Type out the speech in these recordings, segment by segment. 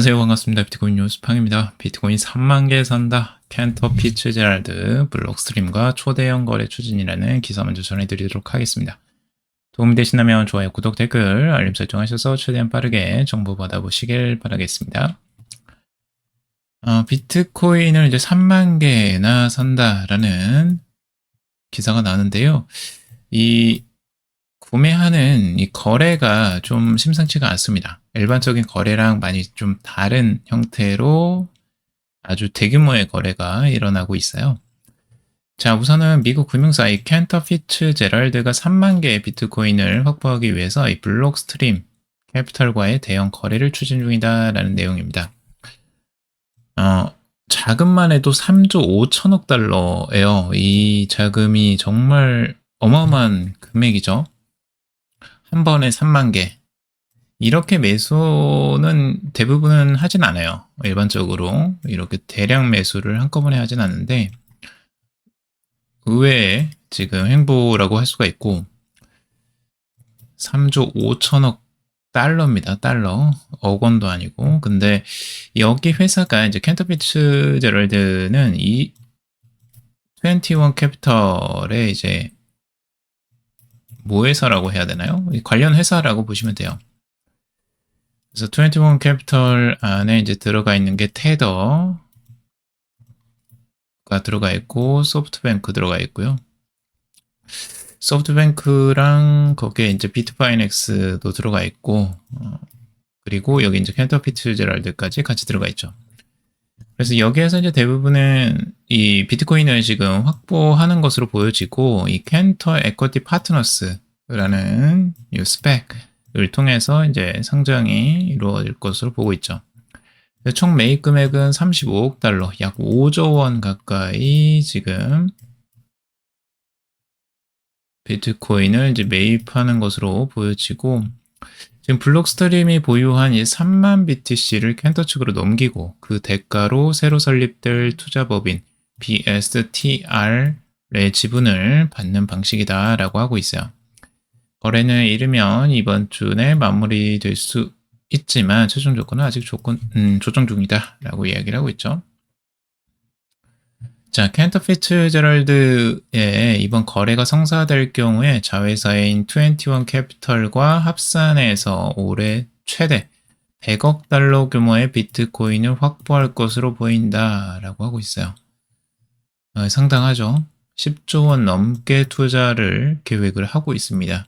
안녕하세요. 반갑습니다. 비트코인 뉴스팡입니다. 비트코인 3만 개 산다. 캔터 피츠제랄드 블록스트림과 초대형 거래 추진이라는 기사 먼저 전해드리도록 하겠습니다. 도움이 되신다면 좋아요, 구독, 댓글, 알림 설정하셔서 최대한 빠르게 정보 받아보시길 바라겠습니다. 어, 비트코인을 이제 3만 개나 산다라는 기사가 나왔는데요. 이 구매하는 이 거래가 좀 심상치가 않습니다. 일반적인 거래랑 많이 좀 다른 형태로 아주 대규모의 거래가 일어나고 있어요. 자, 우선은 미국 금융사 이 캔터 피츠 제럴드가 3만 개의 비트코인을 확보하기 위해서 이 블록 스트림 캐피털과의 대형 거래를 추진 중이다라는 내용입니다. 어, 자금만 해도 3조 5천억 달러예요. 이 자금이 정말 어마어마한 금액이죠. 한 번에 3만 개. 이렇게 매수는 대부분은 하진 않아요. 일반적으로 이렇게 대량 매수를 한꺼번에 하진 않는데 의외의 지금 행보라고 할 수가 있고 3조 5천억 달러입니다. 달러. 억 원도 아니고. 근데 여기 회사가 이제 캔터피츠 제럴드는 이 21 캐피털의 이제 모회사라고 해야 되나요? 관련 회사라고 보시면 돼요. 그래서 21 캐피털 안에 이제 들어가 있는 게 테더가 들어가 있고 소프트뱅크 들어가 있고요. 소프트뱅크랑 거기에 이제 비트파이넥스도 들어가 있고 어, 그리고 여기 이제 캔터 피츠제랄드까지 같이 들어가 있죠. 그래서 여기에서 이제 대부분은 이 비트코인을 지금 확보하는 것으로 보여지고 이 캔터 에쿼티 파트너스라는 이 스펙을 통해서 이제 상장이 이루어질 것으로 보고 있죠. 총 매입 금액은 35억 달러, 약 5조 원 가까이 지금 비트코인을 이제 매입하는 것으로 보여지고 지금 블록스트림이 보유한 이 3만 BTC를 캔터 측으로 넘기고 그 대가로 새로 설립될 투자법인 BSTR의 지분을 받는 방식이다라고 하고 있어요. 거래는 이르면 이번 주 내 마무리될 수 있지만 최종 조건은 아직 조건 음, 조정 중이다라고 이야기를 하고 있죠. 자, 캔터 피츠제럴드의 이번 거래가 성사될 경우에 자회사인 21 캐피털과 합산해서 올해 최대 100억 달러 규모의 비트코인을 확보할 것으로 보인다라고 하고 있어요. 어, 상당하죠. 10조 원 넘게 투자를 계획을 하고 있습니다.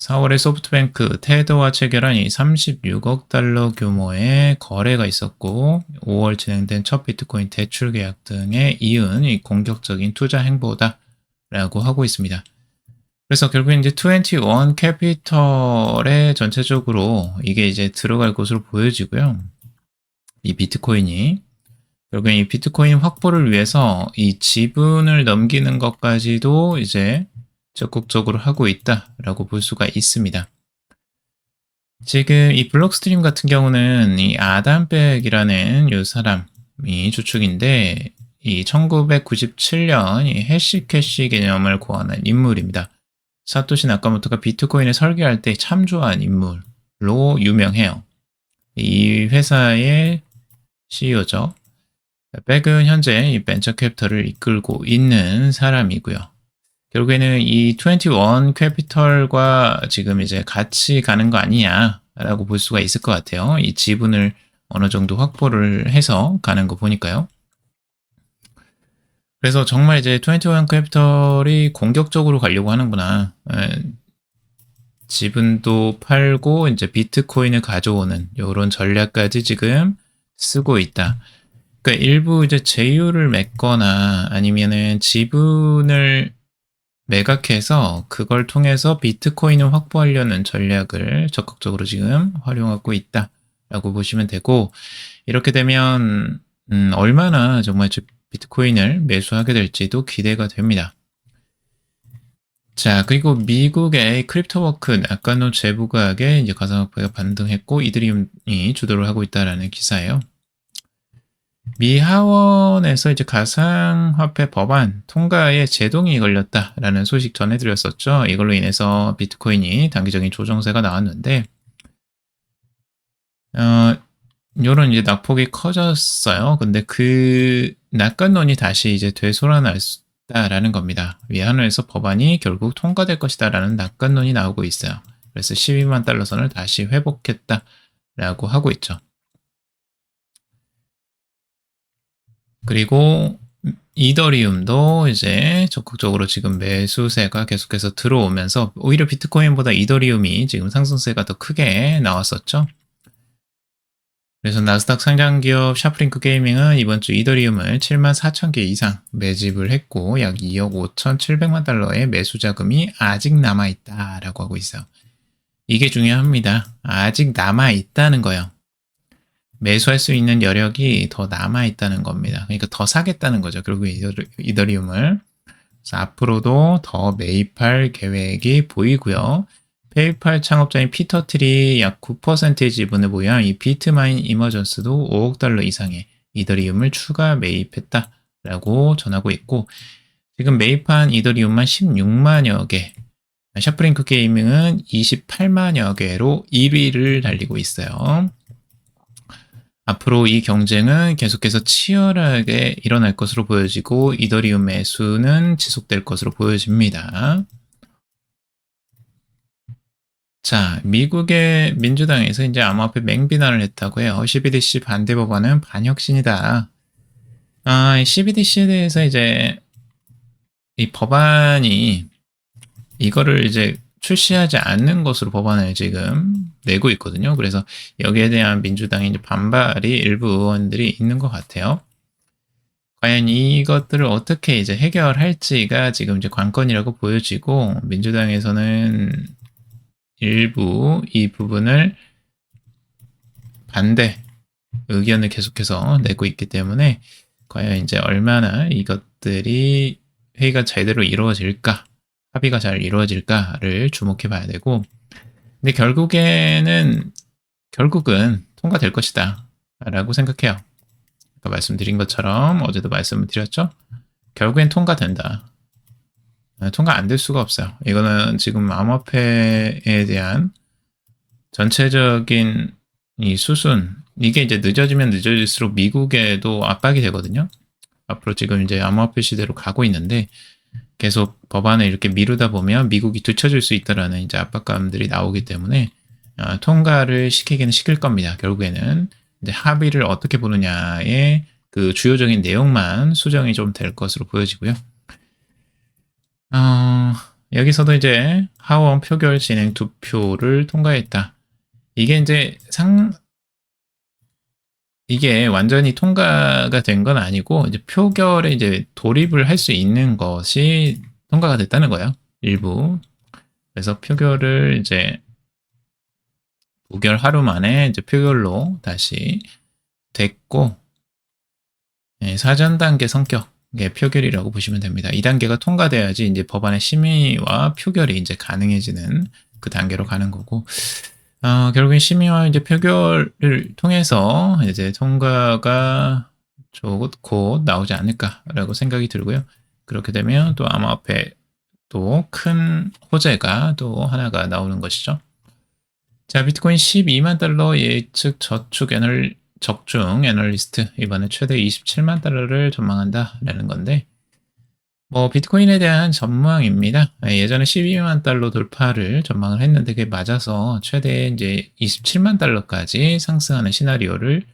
4월에 소프트뱅크, 테더와 체결한 이 36억 달러 규모의 거래가 있었고 5월 진행된 첫 비트코인 대출 계약 등에 이은 이 공격적인 투자 행보다 라고 하고 있습니다. 그래서 결국 이제 21 캐피털의 전체적으로 이게 이제 들어갈 것으로 보여지고요. 이 비트코인이 결국엔 이 비트코인 확보를 위해서 이 지분을 넘기는 것까지도 이제 적극적으로 하고 있다라고 볼 수가 있습니다. 지금 이 블록스트림 같은 경우는 이 아담백이라는 이 사람이 주축인데 이 1997년 이 해시캐시 개념을 고안한 인물입니다. 사토시 나카모토가 비트코인을 설계할 때 참조한 인물로 유명해요. 이 회사의 CEO죠. 백은 현재 이 벤처 캐피털을 이끌고 있는 사람이고요. 결국에는 이 21 캐피털과 지금 이제 같이 가는 거 아니냐라고 볼 수가 있을 것 같아요. 이 지분을 어느 정도 확보를 해서 가는 거 보니까요. 그래서 정말 이제 21 캐피털이 공격적으로 가려고 하는구나. 지분도 팔고 이제 비트코인을 가져오는 이런 전략까지 지금 쓰고 있다. 그러니까 일부 이제 제휴를 맺거나 아니면은 지분을 매각해서 그걸 통해서 비트코인을 확보하려는 전략을 적극적으로 지금 활용하고 있다라고 보시면 되고 이렇게 되면 음, 얼마나 정말 비트코인을 매수하게 될지도 기대가 됩니다. 자, 그리고 미국의 크립토워크 나카노 재부각에 이제 가상화폐가 반등했고 이드리움이 주도를 하고 있다라는 기사예요. 미 하원에서 이제 가상화폐 법안 통과에 제동이 걸렸다라는 소식 전해드렸었죠. 이걸로 인해서 비트코인이 단기적인 조정세가 나왔는데 어, 요런 이제 낙폭이 커졌어요. 근데 그 낙관론이 다시 이제 되돌아났다라는 겁니다. 위안화에서 법안이 결국 통과될 것이다라는 낙관론이 나오고 있어요. 그래서 12만 달러 선을 다시 회복했다라고 하고 있죠. 그리고 이더리움도 이제 적극적으로 지금 매수세가 계속해서 들어오면서 오히려 비트코인보다 이더리움이 지금 상승세가 더 크게 나왔었죠. 그래서 나스닥 상장 기업 샤프링크 게이밍은 이번 주 이더리움을 7만 4천 개 이상 매집을 했고 약 2억 5천7백만 달러의 매수 자금이 아직 남아 있다라고 하고 있어요. 이게 중요합니다. 아직 남아 있다는 거요. 매수할 수 있는 여력이 더 남아 있다는 겁니다. 그러니까 더 사겠다는 거죠. 결국 이더리움을 그래서 앞으로도 더 매입할 계획이 보이고요. 페이팔 창업자인 피터 트리 약 9%의 지분을 보유한 이 비트마인 이머전스도 5억 달러 이상의 이더리움을 추가 매입했다라고 전하고 있고 지금 매입한 이더리움만 16만여 개, 샤프링크 게이밍은 28만여 개로 1위를 달리고 있어요. 앞으로 이 경쟁은 계속해서 치열하게 일어날 것으로 보여지고 이더리움 매수는 지속될 것으로 보여집니다. 자, 미국의 민주당에서 이제 암호화폐 맹비난을 했다고 해요. CBDC 반대 법안은 반혁신이다. 아, CBDC에 대해서 이제 이 법안이 이거를 이제 출시하지 않는 것으로 법안을 지금 내고 있거든요. 그래서 여기에 대한 민주당의 반발이 일부 의원들이 있는 것 같아요. 과연 이것들을 어떻게 이제 해결할지가 지금 이제 관건이라고 보여지고 민주당에서는 일부 이 부분을 반대 의견을 계속해서 내고 있기 때문에 과연 이제 얼마나 이것들이 회의가 제대로 이루어질까, 합의가 잘 이루어질까를 주목해 봐야 되고, 근데 결국에는, 결국은 통과될 것이다. 라고 생각해요. 아까 말씀드린 것처럼 어제도 말씀을 드렸죠? 결국엔 통과된다. 아, 통과 안 될 수가 없어요. 이거는 지금 암호화폐에 대한 전체적인 이 수순, 이게 이제 늦어지면 늦어질수록 미국에도 압박이 되거든요. 앞으로 지금 이제 암호화폐 시대로 가고 있는데 계속 법안을 이렇게 미루다 보면 미국이 뒤처질 수 있다라는 이제 압박감들이 나오기 때문에 어, 통과를 시키기는 시킬 겁니다. 결국에는 이제 합의를 어떻게 보느냐의 그 주요적인 내용만 수정이 좀 될 것으로 보여지고요. 어, 여기서도 이제 하원 표결 진행 투표를 통과했다. 이게 이제 상, 이게 완전히 통과가 된 건 아니고, 이제 표결에 이제 돌입을 할 수 있는 것이 통과가 됐다는 거예요. 일부. 그래서 표결을 이제 무결 하루 만에 이제 표결로 다시 됐고, 예, 사전 단계 성격, 예, 표결이라고 보시면 됩니다. 이 단계가 통과돼야지 이제 법안의 심의와 표결이 이제 가능해지는 그 단계로 가는 거고, 어, 결국엔 심의와 이제 표결을 통해서 이제 통과가 곧 나오지 않을까라고 생각이 들고요. 그렇게 되면 또 암호화폐 또큰 호재가 또 하나가 나오는 것이죠. 자, 비트코인 12만 달러 예측 저축 에널 적중 애널리스트 이번에 최대 27만 달러를 전망한다라는 건데 뭐 비트코인에 대한 전망입니다. 예전에 12만 달러 돌파를 전망을 했는데 그게 맞아서 최대 이제 27만 달러까지 상승하는 시나리오를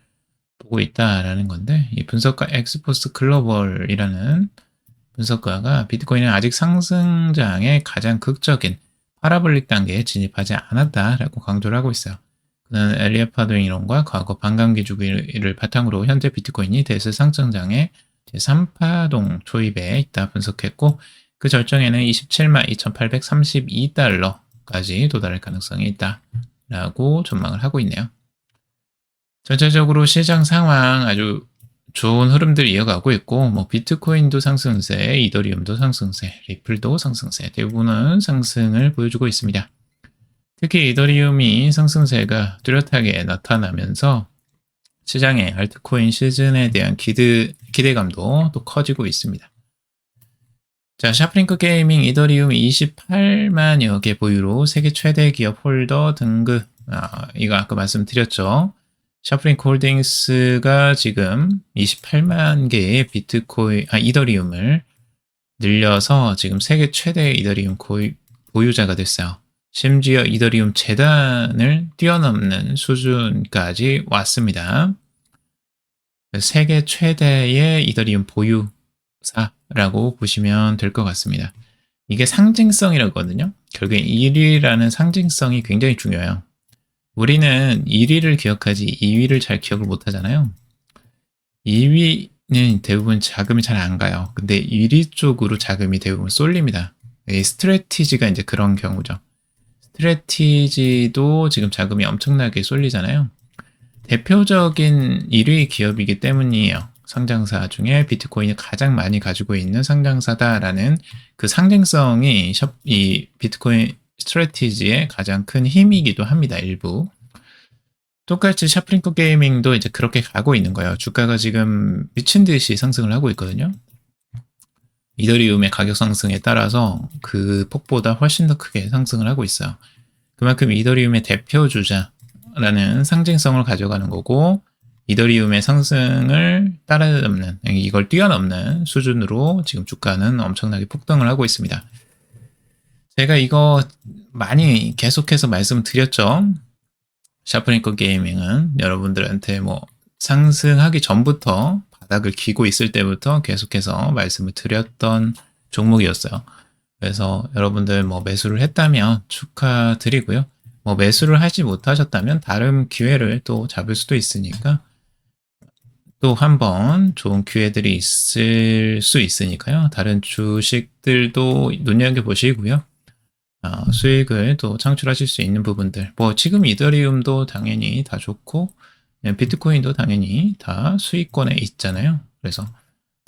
보고 있다라는 건데 이 분석가 엑스포스 글로벌이라는 분석가가 비트코인은 아직 상승장의 가장 극적인 파라볼릭 단계에 진입하지 않았다라고 강조를 하고 있어요. 그는 엘리엇 파동 이론과 과거 반감기 주기를 바탕으로 현재 비트코인이 대세 상승장의 제3파동 초입에 있다 분석했고 그 절정에는 27만 2832달러까지 도달할 가능성이 있다 라고 전망을 하고 있네요. 전체적으로 시장 상황 아주 좋은 흐름들 이어가고 있고 뭐 비트코인도 상승세, 이더리움도 상승세, 리플도 상승세, 대부분은 상승을 보여주고 있습니다. 특히 이더리움이 상승세가 뚜렷하게 나타나면서 시장의 알트코인 시즌에 대한 기대, 기대감도 또 커지고 있습니다. 자, 샤프링크 게이밍 이더리움 28만여 개 보유로 세계 최대 기업 홀더 등급, 아, 이거 아까 말씀드렸죠. 샤프링크 홀딩스가 지금 28만 개의 비트코인, 아, 이더리움을 늘려서 지금 세계 최대 이더리움 고유, 보유자가 됐어요. 심지어 이더리움 재단을 뛰어넘는 수준까지 왔습니다. 세계 최대의 이더리움 보유사라고 보시면 될 것 같습니다. 이게 상징성이라거든요. 결국에 1위라는 상징성이 굉장히 중요해요. 우리는 1위를 기억하지 2위를 잘 기억을 못 하잖아요. 2위는 대부분 자금이 잘 안 가요. 근데 1위 쪽으로 자금이 대부분 쏠립니다. 이 스트레티지가 이제 그런 경우죠. 스트레티지도 지금 자금이 엄청나게 쏠리잖아요. 대표적인 1위 기업이기 때문이에요. 상장사 중에 비트코인을 가장 많이 가지고 있는 상장사다라는 그 상징성이 이 비트코인 스트레티지의 가장 큰 힘이기도 합니다. 일부. 똑같이 샤프링크 게이밍도 이제 그렇게 가고 있는 거예요. 주가가 지금 미친 듯이 상승을 하고 있거든요. 이더리움의 가격 상승에 따라서 그 폭보다 훨씬 더 크게 상승을 하고 있어요. 그만큼 이더리움의 대표 주자 라는 상징성을 가져가는 거고 이더리움의 상승을 따라잡는 이걸 뛰어넘는 수준으로 지금 주가는 엄청나게 폭등을 하고 있습니다. 제가 이거 많이 계속해서 말씀드렸죠. 샤프링크 게이밍은 여러분들한테 뭐 상승하기 전부터 바닥을 기고 있을 때부터 계속해서 말씀을 드렸던 종목이었어요. 그래서 여러분들 뭐 매수를 했다면 축하드리고요. 뭐 매수를 하지 못하셨다면 다른 기회를 또 잡을 수도 있으니까 또 한번 좋은 기회들이 있을 수 있으니까요. 다른 주식들도 눈여겨 보시고요. 어, 수익을 또 창출하실 수 있는 부분들. 뭐 지금 이더리움도 당연히 다 좋고 네, 비트코인도 당연히 다 수익권에 있잖아요. 그래서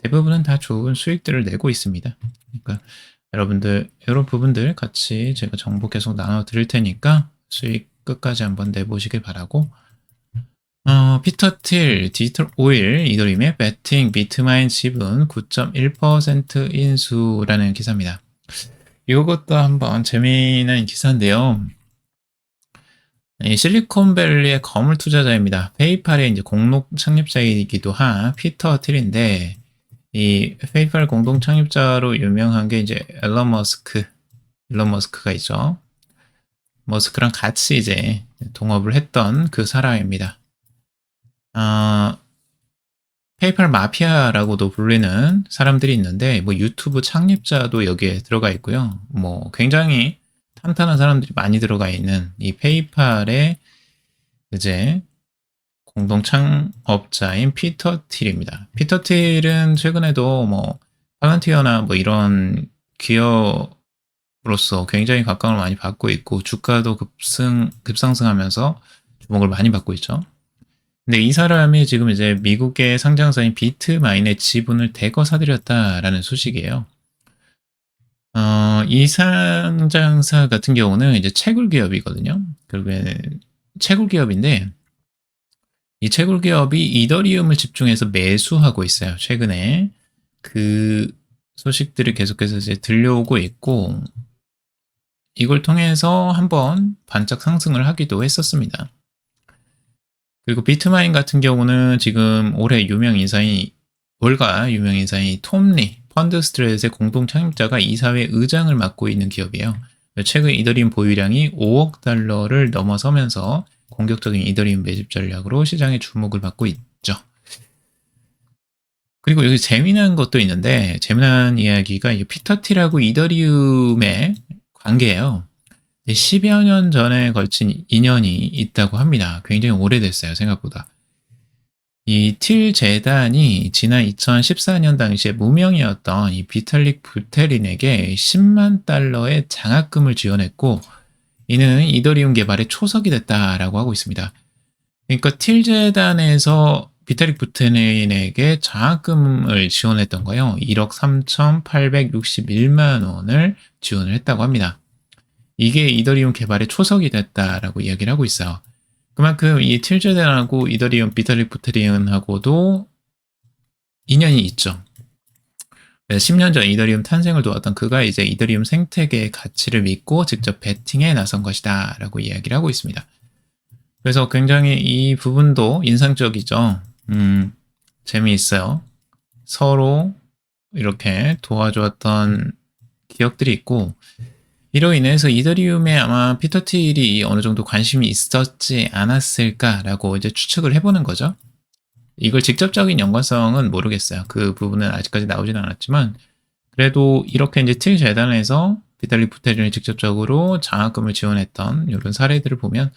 대부분은 다 좋은 수익들을 내고 있습니다. 그러니까 여러분들 이런 부분들 같이 제가 정보 계속 나눠 드릴 테니까 수익 끝까지 한번 내보시길 바라고 어, 피터 틸, 디지털 오일, 이더리움의 배팅, 비트마인 지분 9.1% 인수라는 기사입니다. 이것도 한번 재미있는 기사인데요. 이 실리콘밸리의 거물 투자자입니다. 페이팔의 이제 공동 창립자이기도 한 피터 틸인데 이 페이팔 공동 창립자로 유명한 게 이제 앨런 머스크, 앨런 머스크가 있죠. 머스크랑 같이 이제 동업을 했던 그 사람입니다. 아, 페이팔 마피아라고도 불리는 사람들이 있는데 뭐 유튜브 창립자도 여기에 들어가 있고요. 뭐 굉장히 탄탄한 사람들이 많이 들어가 있는 이 페이팔의 이제 공동 창업자인 피터 틸입니다. 피터 틸은 최근에도 뭐 팔란티어나 뭐 이런 기업으 로서 굉장히 각광을 많이 받고 있고 주가도 급승 급상승하면서 주목을 많이 받고 있죠. 근데 이 사람이 지금 이제 미국의 상장사인 비트마인의 지분을 대거 사들였다라는 소식이에요. 어, 이 상장사 같은 경우는 이제 채굴 기업이거든요. 결국에는 채굴 기업인데 이 채굴 기업이 이더리움을 집중해서 매수하고 있어요. 최근에 그 소식들이 계속해서 이제 들려오고 있고 이걸 통해서 한번 반짝 상승을 하기도 했었습니다. 그리고 비트마인 같은 경우는 지금 올해 유명 인사인 월가 유명 인사인 톰리 펀드 스트레스의 공동 창립자가 이사회 의장을 맡고 있는 기업이에요. 최근 이더리움 보유량이 5억 달러를 넘어서면서 공격적인 이더리움 매집 전략으로 시장의 주목을 받고 있죠. 그리고 여기 재미난 것도 있는데 재미난 이야기가 피터티라고 이더리움의 관계예요. 10여 년 전에 걸친 인연이 있다고 합니다. 굉장히 오래됐어요, 생각보다. 이 틸 재단이 지난 2014년 당시에 무명이었던 이 비탈릭 부테린에게 10만 달러의 장학금을 지원했고, 이는 이더리움 개발의 초석이 됐다라고 하고 있습니다. 그러니까 틸 재단에서 비탈릭 부테린에게 장학금을 지원했던 거요. 1억 3,861만 원을 지원을 했다고 합니다. 이게 이더리움 개발의 초석이 됐다라고 이야기를 하고 있어요. 그만큼 이 틸제단하고 이더리움 비탈릭 부테리움하고도 인연이 있죠. 10년 전 이더리움 탄생을 도왔던 그가 이제 이더리움 생태계의 가치를 믿고 직접 베팅에 나선 것이다 라고 이야기를 하고 있습니다. 그래서 굉장히 이 부분도 인상적이죠. 음, 재미있어요. 서로 이렇게 도와주었던 기억들이 있고, 이로 인해서 이더리움에 아마 피터 틸이 어느 정도 관심이 있었지 않았을까라고 이제 추측을 해보는 거죠. 이걸 직접적인 연관성은 모르겠어요. 그 부분은 아직까지 나오진 않았지만, 그래도 이렇게 이제 틸 재단에서 비탈리 부테린이 직접적으로 장학금을 지원했던 이런 사례들을 보면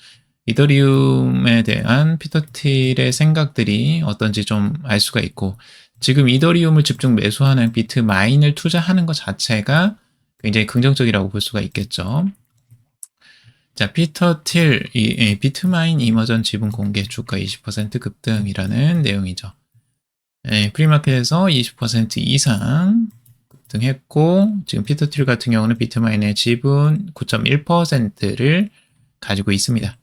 이더리움에 대한 피터 틸의 생각들이 어떤지 좀 알 수가 있고 지금 이더리움을 집중 매수하는 비트마인을 투자하는 것 자체가 굉장히 긍정적이라고 볼 수가 있겠죠. 자, 피터 틸, 이, 이, 비트마인 이머전 지분 공개 주가 20% 급등이라는 내용이죠. 예, 프리마켓에서 20% 이상 급등했고, 지금 피터 틸 같은 경우는 비트마인의 지분 9.1%를 가지고 있습니다.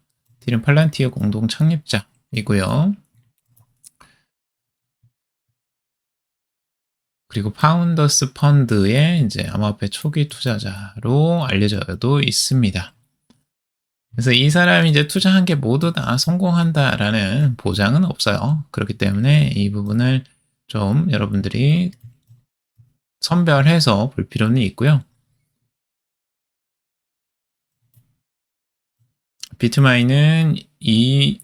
딜은 팔란티어 공동 창립자이고요. 그리고 파운더스 펀드의 이제 암호화폐 초기 투자자로 알려져도 있습니다. 그래서 이 사람이 이제 투자한 게 모두 다 성공한다라는 보장은 없어요. 그렇기 때문에 이 부분을 좀 여러분들이 선별해서 볼 필요는 있고요. 비트마인은 이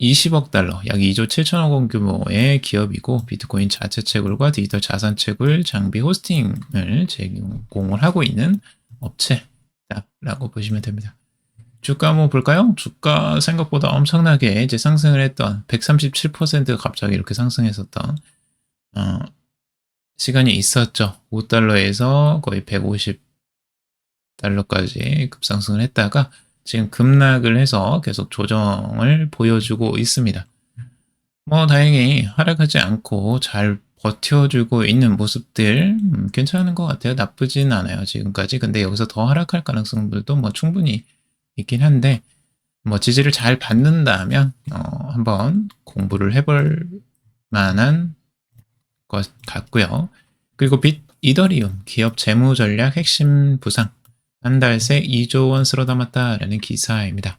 20억 달러, 약 2조 7천억 원 규모의 기업이고 비트코인 자체 채굴과 디지털 자산 채굴 장비 호스팅을 제공을 하고 있는 업체라고 보시면 됩니다. 주가 한번 볼까요? 주가 생각보다 엄청나게 이제 상승을 했던 137%가 갑자기 이렇게 상승했었던 어, 시간이 있었죠. 5달러에서 거의 150달러까지 급상승을 했다가 지금 급락을 해서 계속 조정을 보여주고 있습니다. 뭐 다행히 하락하지 않고 잘 버텨주고 있는 모습들 음, 괜찮은 것 같아요. 나쁘진 않아요 지금까지. 근데 여기서 더 하락할 가능성들도 뭐 충분히 있긴 한데 뭐 지지를 잘 받는다면 어, 한번 공부를 해볼 만한 것 같고요. 그리고 빗 이더리움 기업 재무 전략 핵심 부상 한 달 새 2조 원 쓸어 담았다라는 기사입니다.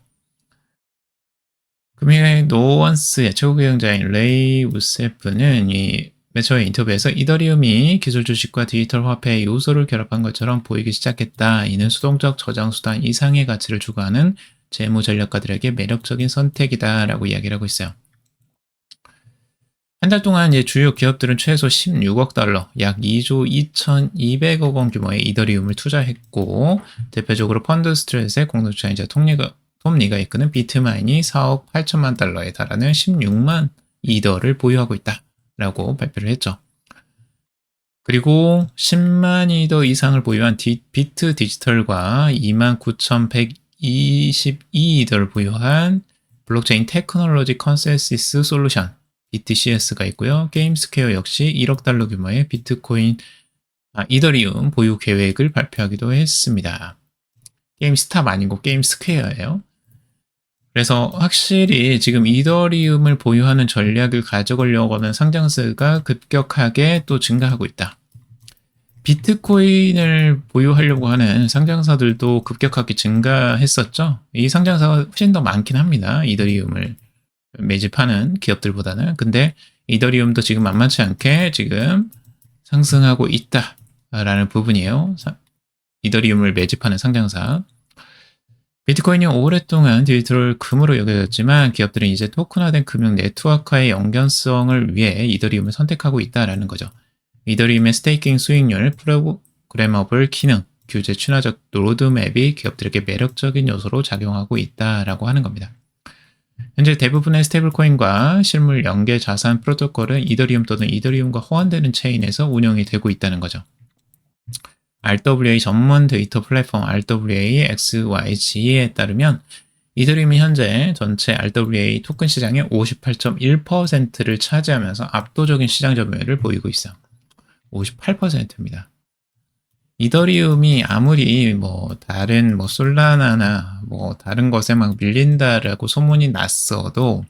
금융의 노원스의 최고 경영자인 레이 우세프는 이 매초의 인터뷰에서 이더리움이 기술 주식과 디지털 화폐의 요소를 결합한 것처럼 보이기 시작했다. 이는 수동적 저장 수단 이상의 가치를 추구하는 재무 전략가들에게 매력적인 선택이다라고 이야기를 하고 있어요. 한 달 동안 이제 주요 기업들은 최소 16억 달러, 약 2조 2,200억 원 규모의 이더리움을 투자했고, 대표적으로 펀드 스트레스의 공동투자이자 톱니가, 톱니가 이끄는 비트마인이 4억 8천만 달러에 달하는 16만 이더를 보유하고 있다라고 발표를 했죠. 그리고 10만 이더 이상을 보유한 디, 비트 디지털과 2만 9,122이더를 보유한 블록체인 테크놀로지 컨센시스 솔루션 BTCS가 있고요. 게임스퀘어 역시 1억 달러 규모의 비트코인, 아, 이더리움 보유 계획을 발표하기도 했습니다. 게임스탑 아니고 게임스퀘어예요. 그래서 확실히 지금 이더리움을 보유하는 전략을 가져가려고 하는 상장세가 급격하게 또 증가하고 있다. 비트코인을 보유하려고 하는 상장사들도 급격하게 증가했었죠. 이 상장사가 훨씬 더 많긴 합니다. 이더리움을 매집하는 기업들보다는. 근데 이더리움도 지금 만만치 않게 지금 상승하고 있다라는 부분이에요. 이더리움을 매집하는 상장사. 비트코인이 오랫동안 디지털 금으로 여겨졌지만 기업들은 이제 토큰화된 금융 네트워크의 연결성을 위해 이더리움을 선택하고 있다라는 거죠. 이더리움의 스테이킹 수익률, 프로그래머블 기능, 규제 친화적 로드맵이 기업들에게 매력적인 요소로 작용하고 있다라고 하는 겁니다. 현재 대부분의 스테이블코인과 실물 연계 자산 프로토콜은 이더리움 또는 이더리움과 호환되는 체인에서 운영이 되고 있다는 거죠. RWA 전문 데이터 플랫폼 RWA XYG에 따르면 이더리움이 현재 전체 RWA 토큰 시장의 58.1%를 차지하면서 압도적인 시장 점유율을 보이고 있어요. 58%입니다. 이더리움이 아무리 뭐 다른 뭐 솔라나나 뭐 다른 것에 막 밀린다라고 소문이 났어도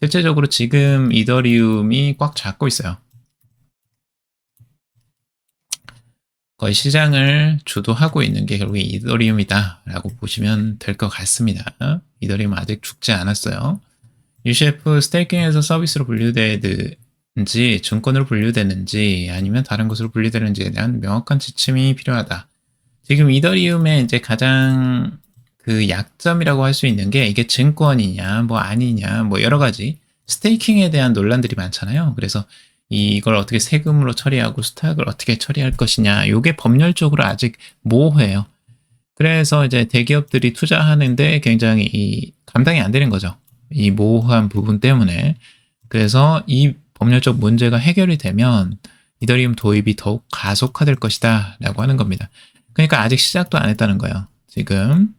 실제적으로 지금 이더리움이 꽉 잡고 있어요. 거의 시장을 주도하고 있는 게 결국에 이더리움이다라고 보시면 될 것 같습니다. 이더리움 아직 죽지 않았어요. UCF 스테이킹에서 서비스로 분류되 는지 증권으로 분류되는지 아니면 다른 것으로 분류되는지에 대한 명확한 지침이 필요하다. 지금 이더리움의 이제 가장 그 약점이라고 할 수 있는 게 이게 증권이냐 뭐 아니냐 뭐 여러 가지 스테이킹에 대한 논란들이 많잖아요. 그래서 이걸 어떻게 세금으로 처리하고 스탁을 어떻게 처리할 것이냐. 이게 법률적으로 아직 모호해요. 그래서 이제 대기업들이 투자하는데 굉장히 이 감당이 안 되는 거죠. 이 모호한 부분 때문에. 그래서 이 법률적 문제가 해결이 되면 이더리움 도입이 더욱 가속화될 것이다 라고 하는 겁니다. 그러니까 아직 시작도 안 했다는 거예요. 지금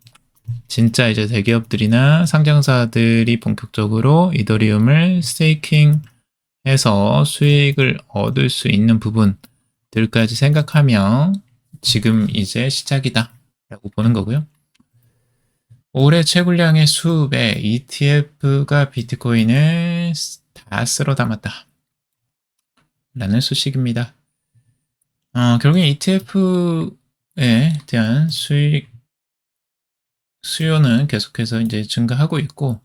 진짜 이제 대기업들이나 상장사들이 본격적으로 이더리움을 스테이킹 해서 수익을 얻을 수 있는 부분들까지 생각하면 지금 이제 시작이다 라고 보는 거고요. 올해 채굴량의 수배 ETF가 비트코인을 다 쓸어 담았다. 라는 소식입니다. 어, 결국에 ETF에 대한 수익, 수요는 계속해서 이제 증가하고 있고,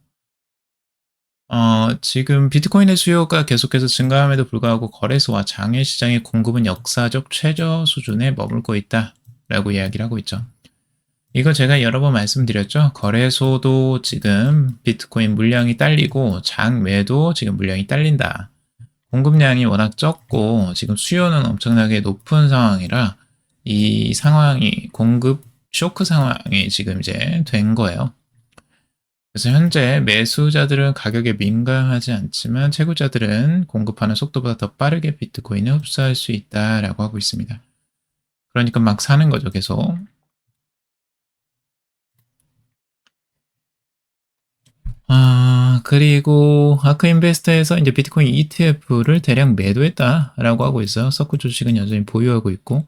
어, 지금 비트코인의 수요가 계속해서 증가함에도 불구하고 거래소와 장외 시장의 공급은 역사적 최저 수준에 머물고 있다 라고 이야기를 하고 있죠. 이거 제가 여러 번 말씀드렸죠. 거래소도 지금 비트코인 물량이 딸리고 장외도 지금 물량이 딸린다. 공급량이 워낙 적고 지금 수요는 엄청나게 높은 상황이라 이 상황이 공급 쇼크 상황이 지금 이제 된 거예요. 그래서 현재 매수자들은 가격에 민감하지 않지만 채굴자들은 공급하는 속도보다 더 빠르게 비트코인을 흡수할 수 있다라고 하고 있습니다. 그러니까 막 사는 거죠, 계속. 아, 그리고 아크 인베스터에서 이제 비트코인 ETF를 대량 매도했다라고 하고 있어요. 서클 주식은 여전히 보유하고 있고.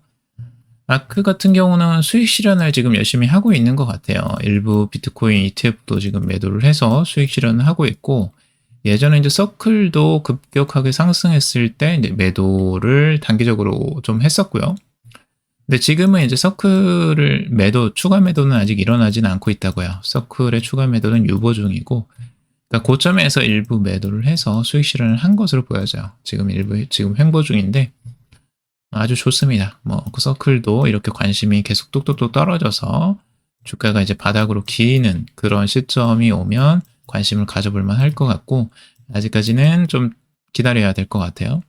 아크 같은 경우는 수익 실현을 지금 열심히 하고 있는 것 같아요. 일부 비트코인 ETF도 지금 매도를 해서 수익 실현을 하고 있고, 예전에 이제 서클도 급격하게 상승했을 때 이제 매도를 단기적으로 좀 했었고요. 근데 지금은 이제 서클을 매도, 추가 매도는 아직 일어나지는 않고 있다고요. 서클의 추가 매도는 유보 중이고, 그러니까 고점에서 일부 매도를 해서 수익 실현을 한 것으로 보여져요. 지금 일부, 지금 횡보 중인데, 아주 좋습니다. 뭐, 그 서클도 이렇게 관심이 계속 뚝뚝뚝 떨어져서 주가가 이제 바닥으로 기는 그런 시점이 오면 관심을 가져볼 만할 것 같고, 아직까지는 좀 기다려야 될 것 같아요.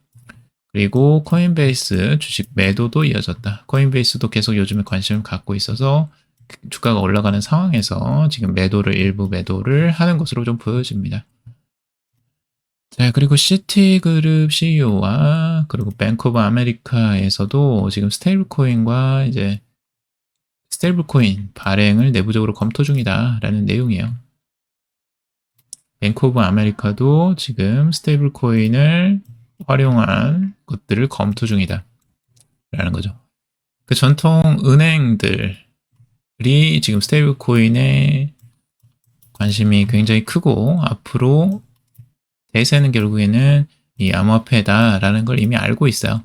그리고 코인베이스 주식 매도도 이어졌다. 코인베이스도 계속 요즘에 관심을 갖고 있어서 주가가 올라가는 상황에서 지금 매도를 일부 매도를 하는 것으로 좀 보여집니다. 네, 그리고 시티그룹 CEO와 그리고 뱅크 오브 아메리카에서도 지금 스테이블 코인과 이제 스테이블 코인 발행을 내부적으로 검토 중이다라는 내용이에요. 뱅크 오브 아메리카도 지금 스테이블 코인을 활용한 것들을 검토 중이다. 라는 거죠. 그 전통 은행들 이 지금 스테이블 코인에 관심이 굉장히 크고 앞으로 대세는 결국에는 이 암호화폐다라는 걸 이미 알고 있어요.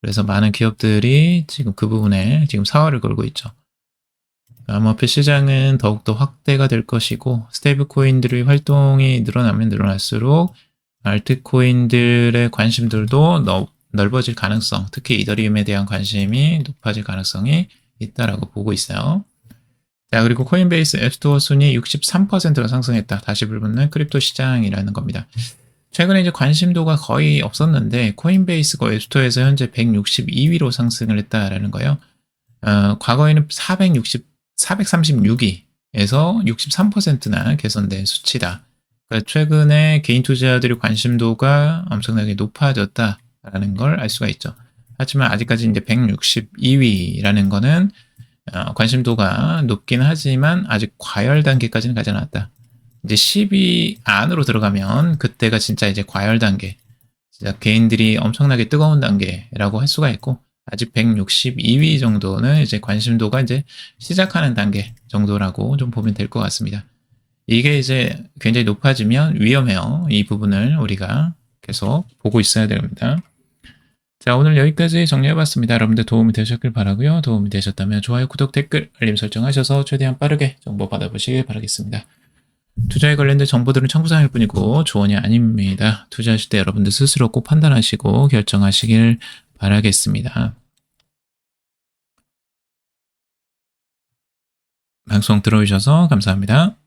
그래서 많은 기업들이 지금 그 부분에 지금 사활을 걸고 있죠. 암호화폐 시장은 더욱더 확대가 될 것이고 스테이블 코인들의 활동이 늘어나면 늘어날수록 알트코인들의 관심들도 넓어질 가능성, 특히 이더리움에 대한 관심이 높아질 가능성이 있다라고 보고 있어요. 자, 그리고 코인베이스 앱스토어 순위 63%가 상승했다. 다시 불붙는 크립토 시장이라는 겁니다. 최근에 이제 관심도가 거의 없었는데 코인베이스가 앱스토어에서 현재 162위로 상승을 했다라는 거예요. 어, 과거에는 460, 436위에서 63%나 개선된 수치다. 그러니까 최근에 개인 투자자들의 관심도가 엄청나게 높아졌다라는 걸 알 수가 있죠. 하지만 아직까지 이제 162위라는 거는 어, 관심도가 높긴 하지만 아직 과열 단계까지는 가지 않았다. 이제 10위 안으로 들어가면 그때가 진짜 이제 과열 단계, 진짜 개인들이 엄청나게 뜨거운 단계라고 할 수가 있고 아직 162위 정도는 이제 관심도가 이제 시작하는 단계 정도라고 좀 보면 될 것 같습니다. 이게 이제 굉장히 높아지면 위험해요. 이 부분을 우리가 계속 보고 있어야 됩니다. 자, 오늘 여기까지 정리해봤습니다. 여러분들 도움이 되셨길 바라고요. 도움이 되셨다면 좋아요, 구독, 댓글, 알림 설정하셔서 최대한 빠르게 정보 받아보시길 바라겠습니다. 투자에 관련된 정보들은 참고사항일 뿐이고 조언이 아닙니다. 투자하실 때 여러분들 스스로 꼭 판단하시고 결정하시길 바라겠습니다. 방송 들어주셔서 감사합니다.